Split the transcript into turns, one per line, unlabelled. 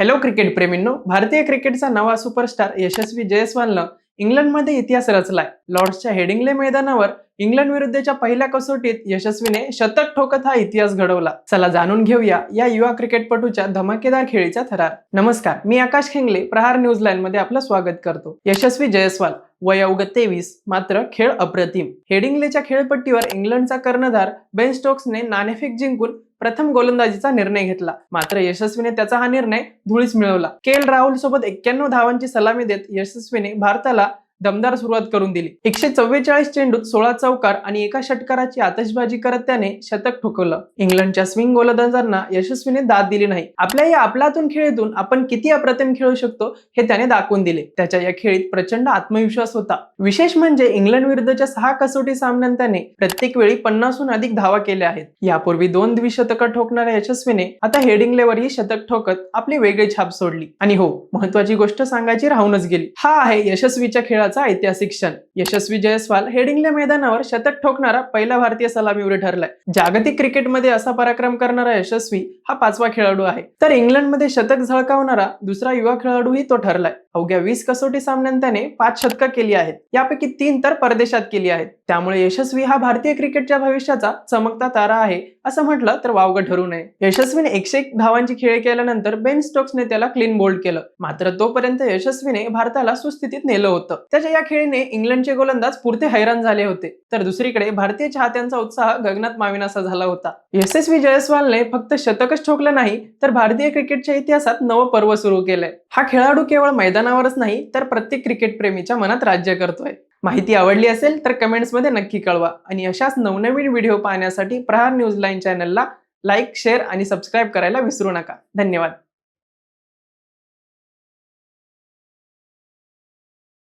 Hello cricket प्रेमींनो. भारतीय क्रिकेटचा नवा सुपरस्टार यशस्वी जयस्वालनं इंग्लंडमध्ये इतिहास रचलाय. लॉर्ड्सच्या हेडिंगले मैदानावर इंग्लंड विरुद्धच्या पहिल्या कसोटीत यशस्वीने शतक ठोकत हा इतिहास घडवला. चला जाणून घेऊया या युवा क्रिकेटपटूच्या धमाकेदार खेळीचा थरार. नमस्कार मी आकाश खेंगले प्रहार न्यूजमध्ये आपलं स्वागत करतो. यशस्वी जयस्वाल वय अवघ तेवीस मात्र खेळ अप्रतिम. हेडिंगलेच्या खेळपट्टीवर इंग्लंडचा कर्णधार बेन स्टोक्सने नाणेफेक जिंकून प्रथम गोलंदाजीचा निर्णय घेतला. मात्र यशस्वीने त्याचा हा निर्णय धुळीस मिळवला. के एल राहुल सोबत एक्क्याण्णव धावांची सलामी देत यशस्वीने भारताला दमदार सुरुवात करून दिली. एकशे चव्वेचाळीस चेंडूत सोळा चौकार आणि एका षटकाराची आतषबाजी करत त्याने शतक ठोकवलं. इंग्लंडच्या स्विंग गोलंदाजांना यशस्वीने दाद दिली नाही. आपल्या या आपलातून खेळीतून आपण किती अप्रतिम खेळू शकतो हे त्याने दाखवून दिले. त्याच्या या खेळीत प्रचंड आत्मविश्वास होता. विशेष म्हणजे इंग्लंड विरुद्धच्या सहा कसोटी सामन्यात त्याने प्रत्येक वेळी पन्नासहून अधिक धावा केल्या आहेत. यापूर्वी दोन द्विशतकं ठोकणाऱ्या यशस्वीने आता हेडिंग लेवरही शतक ठोकत आपली वेगळी छाप सोडली. आणि हो महत्वाची गोष्ट सांगायची राहूनच गेली. हा आहे यशस्वीच्या खेळात भारताचा ऐतिहासिक क्षण. यशस्वी जयस्वाल हेडिंगल्या मैदानावर शतक ठोकणारा पहिला भारतीय सलामीवीर ठरलाय. जागतिक क्रिकेटमध्ये असा पराक्रम करणारा यशस्वी हा पाचवा खेळाडू आहे. तर इंग्लंडमध्ये शतक झळकावणारा दुसरा युवा खेळाडूही तो ठरलाय. अवघ्या वीस कसोटी सामन्यात त्याने पाच शतकं केली आहेत. यापैकी तीन तर परदेशात केली आहेत. त्यामुळे यशस्वी हा भारतीय क्रिकेटच्या भविष्याचा चमकता तारा आहे असं म्हटलं तर वावगं ठरू नये. यशस्वीने एकशे एक धावांची खेळ केल्यानंतर बेन स्टोक्सने त्याला क्लीन बोल्ड केलं. मात्र तोपर्यंत यशस्वीने भारताला सुस्थितीत नेलं होतं. भारताच्या या खेळीने इंग्लंडचे गोलंदाज पुरते हैराण झाले होते. तर दुसरीकडे भारतीय चाहत्यांचा उत्साह गगनात माविनासा झाला होता. यशस्वी जयस्वालने फक्त शतकच ठोकलं नाही तर भारतीय क्रिकेटच्या इतिहासात नवं पर्व सुरू केलंय. हा खेळाडू केवळ मैदानावरच नाही तर प्रत्येक क्रिकेट प्रेमीच्या मनात राज्य करतोय. माहिती आवडली असेल तर कमेंट्समध्ये नक्की कळवा आणि अशाच नवनवीन व्हिडिओ पाहण्यासाठी प्रहार न्यूज लाईन चॅनलला लाईक शेअर आणि सबस्क्राईब करायला विसरू नका. धन्यवाद.